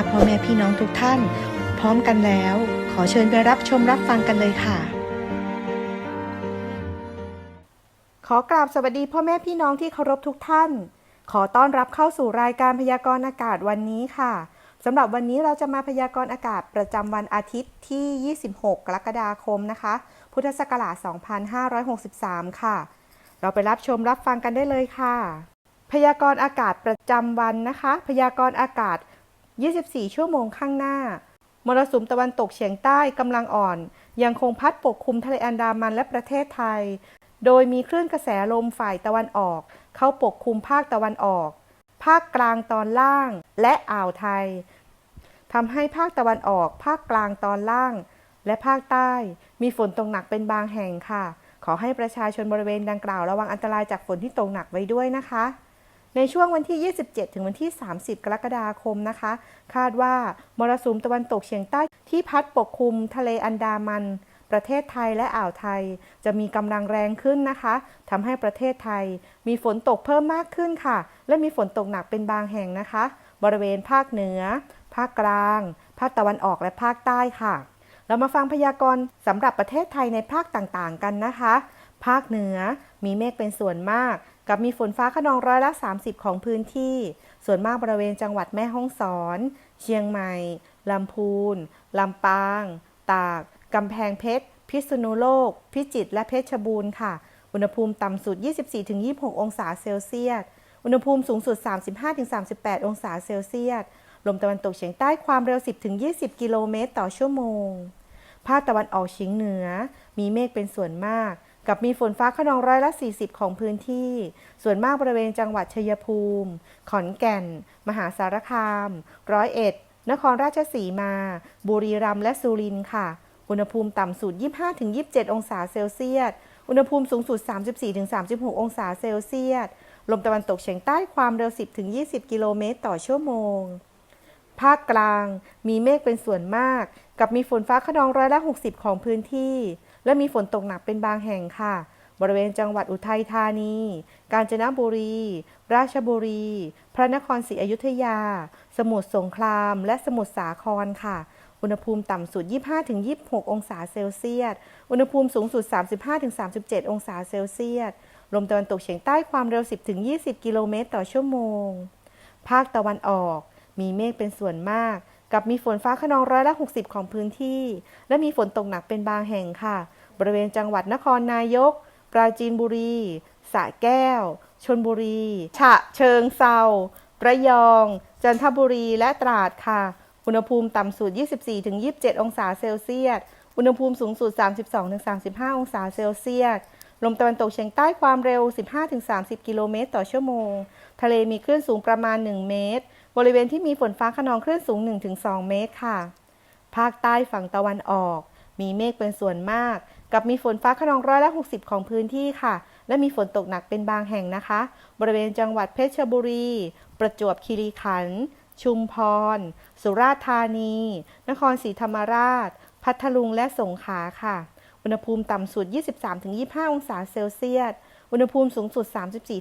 ถ้าพ่อแม่พี่น้องทุกท่าน พร้อมกันแล้ว ขอเชิญไปรับชมรับฟังกันเลยค่ะ ขอกราบสวัสดีพ่อแม่พี่น้องที่เคารพทุกท่าน ขอต้อนรับเข้าสู่รายการพยากรณ์อากาศวันนี้ค่ะสำหรับวันนี้เราจะมาพยากรณ์อากาศประจำวันอาทิตย์ที่ 26 กรกฎาคมนะคะ พุทธศักราช 2563 ค่ะ เราไปรับชมรับฟังกันได้เลยค่ะ พยากรณ์อากาศประจำวันนะคะ พยากรณ์อากาศ 24 ชั่วโมงข้างหน้ามรสุมตะวันตกเฉียงใต้กำลังอ่อน ยังคงพัดปกคลุมทะเลอันดามันและประเทศไทย โดยมีคลื่นกระแสลมฝ่ายตะวันออก เข้าปกคลุมภาคตะวันออก ภาคกลางตอนล่าง และอ่าวไทยทำให้ภาคตะวันออก ภาคกลางตอนล่าง และภาคใต้ มีฝนตกหนักเป็นบางแห่งค่ะ ขอให้ประชาชนบริเวณดังกล่าวระวังอันตรายจากฝนที่ตกหนักไว้ด้วยนะคะ ในช่วงวันที่ 27 ถึงวันที่ 30 กรกฎาคมนะคะ คาดว่ามรสุมตะวันตกเฉียงใต้ที่พัดปกคลุมทะเลอันดามัน ประเทศไทยและอ่าวไทย จะมีกำลังแรงขึ้นนะคะทำให้ประเทศไทย มีฝนตกเพิ่มมากขึ้นค่ะ และมีฝนตกหนักเป็นบางแห่งนะคะ บริเวณภาคเหนือ ภาคกลาง ภาคตะวันออกและภาคใต้ค่ะ เรามาฟังพยากรณ์สำหรับประเทศไทยในภาคต่างๆ กันนะคะ ภาคเหนือมีเมฆเป็นส่วนมาก กับมีฝนฟ้าขนองร้อยละ 30 ของพื้นที่ ส่วนมากบริเวณจังหวัดแม่ฮ่องสอน เชียงใหม่ ลำพูน ลำปาง ตาก กำแพงเพชร พิษณุโลก พิจิตร และเพชรบูรณ์ค่ะ อุณหภูมิต่ำสุด 24-26 องศาเซลเซียส อุณหภูมิสูงสุด 35-38 องศาเซลเซียส ลมตะวันตกเฉียงใต้ความเร็ว 10-20 กิโลเมตรต่อชั่วโมง ภาคตะวันออกเฉียงเหนือ มีเมฆเป็นส่วนมาก กับมีฝนฟ้าขนองร้อยละ 40 ของพื้นที่ ส่วนมากบริเวณจังหวัดชัยภูมิ ขอนแก่น มหาสารคาม ร้อยเอ็ด นครราชสีมา บุรีรัมย์และสุรินทร์ค่ะ อุณหภูมิต่ำสุด 25-27 องศาเซลเซียส อุณหภูมิสูงสุด 34-36 องศาเซลเซียส ลมตะวันตกเฉียงใต้ความเร็ว 10-20 กิโลเมตรต่อชั่วโมงภาคกลางมีเมฆเป็นส่วนมาก กับมีฝนฟ้าขนองร้อยละ 60 ของพื้นที่ และมีฝนตกหนักเป็นบางแห่งค่ะ บริเวณจังหวัดอุทัยธานี กาญจนบุรี ราชบุรี พระนครศรีอยุธยา สมุทรสงคราม และสมุทรสาครค่ะ อุณหภูมิต่ำสุด 25-26 องศาเซลเซียส อุณหภูมิสูงสุด 35-37 องศาเซลเซียส ลมตะวันตกเฉียงใต้ความเร็ว 10-20 กิโลเมตรต่อชั่วโมง ภาคตะวันออกมีเมฆเป็นส่วนมาก กับมีฝนฟ้าขนองร้อยละ 60 ของพื้นที่ และมีฝนตกหนักเป็นบางแห่งค่ะ บริเวณจังหวัดนครนายก ปราจีนบุรีสระแก้ว ชนบุรี ฉะเชิงเซาประยอง จันทบุรีและตราดค่ะ อุณหภูมิต่ำสุด 24-27 องศาเซลเซียส อุณหภูมิสูงสุด 32-35 องศาเซลเซียส ลมตะวันตกเฉียงใต้ความเร็ว 15-30 กิโลเมตรต่อชั่วโมง ทะเลมีคลื่นสูงประมาณ 1 เมตร บริเวณที่มีฝนฟ้าขนองคลื่นสูง 1-2 เมตรค่ะ ภาคใต้ฝั่งตะวันออก มีเมฆเป็นส่วนมาก กับมีฝนฟ้าขนองร้อยละ60 ของพื้นที่ค่ะ และมีฝนตกหนักเป็นบางแห่งนะคะ บริเวณจังหวัดเพชรบุรี ประจวบคีรีขันธ์ ชุมพร สุราษฎร์ธานี นครศรีธรรมราช พัทลุงและสงขลาค่ะ อุณหภูมิต่ำสุด 23-25 องศาเซลเซียส อุณหภูมิสูงสุด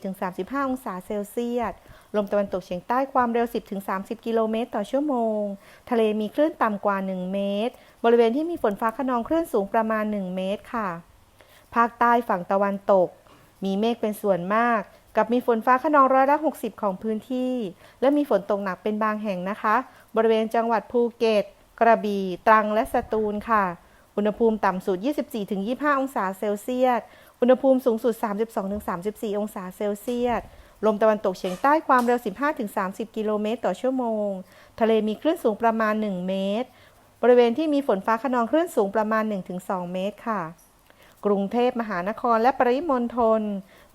34-35 องศาเซลเซียส ลมตะวันตกเฉียงใต้ความเร็ว 10-30 กิโลเมตรต่อชั่วโมง ทะเลมีคลื่นต่ำกว่า 1 เมตร บริเวณที่มีฝนฟ้าขนองคลื่นสูงประมาณ 1 เมตรค่ะ ภาคใต้ฝั่งตะวันตก มีเมฆเป็นส่วนมาก กับมีฝนฟ้าขนองร้อยละ 60 ของพื้นที่ และมีฝนตกหนักเป็นบางแห่งนะคะ บริเวณจังหวัดภูเก็ต กระบี่ ตรัง และสตูลค่ะ อุณหภูมิต่ำสุด 24-25 องศาเซลเซียส อุณหภูมิสูงสุด 32-34 องศาเซลเซียส ลมตะวันตกเฉียงใต้ความเร็ว 15-30 กิโลเมตรต่อชั่วโมง ทะเลมีคลื่นสูงประมาณ 1 เมตร บริเวณที่มีฝนฟ้าขนองคลื่นสูงประมาณ 1-2 เมตรค่ะ กรุงเทพมหานครและปริมณฑล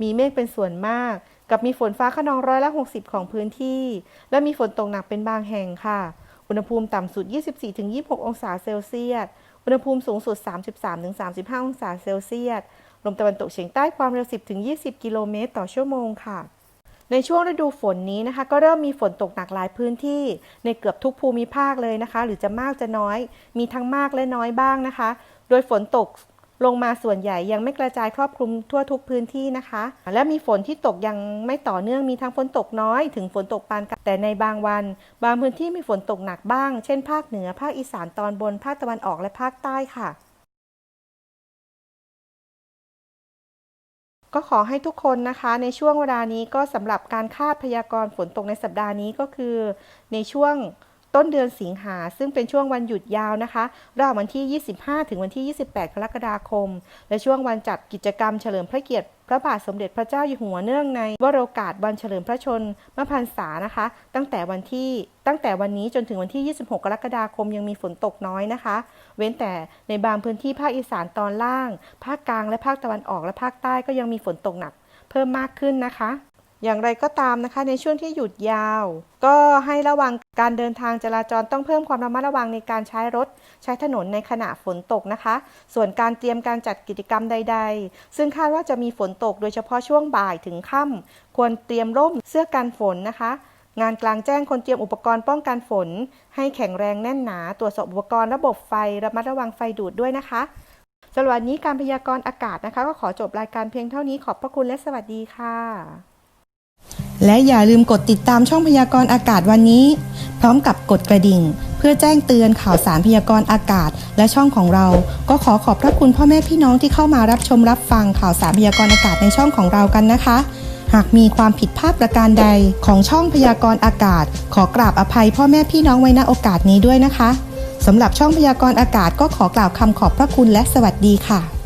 มีเมฆเป็นส่วนมาก กับมีฝนฟ้าขนองร้อยละ 60 ของพื้นที่ และมีฝนตกหนักเป็นบางแห่งค่ะ อุอุณหภูมิต่ำสุด 24-26 องศาเซลเซียส อุณหภูมิสูงสุด 33-35 องศาเซลเซียส ลมตะวันตกเฉียงใต้ความเร็ว 10-20 กิโลเมตรต่อชั่วโมงค่ะ ในช่วงฤดูฝนนี้นะคะ ก็เริ่มมีฝนตกหนักหลายพื้นที่ในเกือบทุกภูมิภาคเลยนะคะ หรือจะมากจะน้อย มีทั้งมากและน้อยบ้างนะคะ โดยฝนตก ลงมาส่วนใหญ่ยังไม่กระจายครอบคลุมทั่วทุกพื้นที่นะคะ และมีฝนที่ตกยังไม่ต่อเนื่องมีทั้งฝนตกน้อย ถึงฝนตกปานกลางแต่ในบางวัน บางพื้นที่มีฝนตกหนักบ้าง เช่น ภาคเหนือภาคอีสานตอนบนภาคตะวันออกและภาคใต้ค่ะ ก็ขอให้ทุกคนนะคะ ในช่วงเวลานี้ก็สำหรับการคาดพยากรณ์ฝนตกในสัปดาห์นี้ก็คือ ในช่วง ต้นเดือนสิงหาซึ่งเป็นช่วงวันหยุดยาวนะคะระหว่างวันที่ 25 ถึงวันที่ 28 กรกฎาคม และช่วงวันจัดกิจกรรมเฉลิมพระเกียรติพระบาทสมเด็จพระเจ้าอยู่หัวเนื่องในวโรกาสวันเฉลิมพระชนมพรรษานะคะ ตั้งแต่วันที่ตั้งแต่วันนี้จนถึงวันที่ 26 กรกฎาคมยังมีฝนตกน้อยนะคะ เว้นแต่ในบางพื้นที่ภาคอีสานตอนล่าง ภาคกลางและภาคตะวันออกและภาคใต้ก็ยังมีฝนตกหนัก เพิ่มมากขึ้นนะคะ อย่างไรก็ตามนะคะ ในช่วงที่หยุดยาว ก็ให้ระวังการเดินทางจราจรต้องเพิ่มความระมัดระวังในการใช้รถ ใช้ถนนในขณะฝนตกนะคะ ส่วนการเตรียมการจัดกิจกรรมใด ๆ ซึ่งคาดว่าจะมีฝนตกโดยเฉพาะช่วงบ่ายถึงค่ำควรเตรียมร่มเสื้อกันฝนนะคะงานกลางแจ้งคนเตรียมอุปกรณ์ป้องกันฝน ให้แข็งแรงแน่นหนา ตรวจสอบอุปกรณ์ระบบไฟระมัดระวังไฟดูดด้วยนะคะสำหรับวันนี้การพยากรณ์อากาศนะคะ ก็ขอจบรายการเพียงเท่านี้ขอบพระคุณและสวัสดีค่ะ และอย่าลืมกดติดตามช่องพยากรณ์อากาศวันนี้ พร้อมกับกดกระดิ่ง เพื่อแจ้งเตือนข่าวสารพยากรณ์อากาศ และช่องของเรา ก็ขอขอบพระคุณพ่อแม่พี่น้องที่เข้ามารับชมรับฟังข่าวสารพยากรณ์อากาศในช่องของเรากันนะคะ หากมีความผิดพลาดประการใดของช่องพยากรณ์อากาศ ขอกราบอภัยพ่อแม่พี่น้องไว้ณโอกาสนี้ด้วยนะคะสำหรับช่องพยากรณ์อากาศก็ขอกล่าวคำขอบพระคุณและสวัสดีค่ะ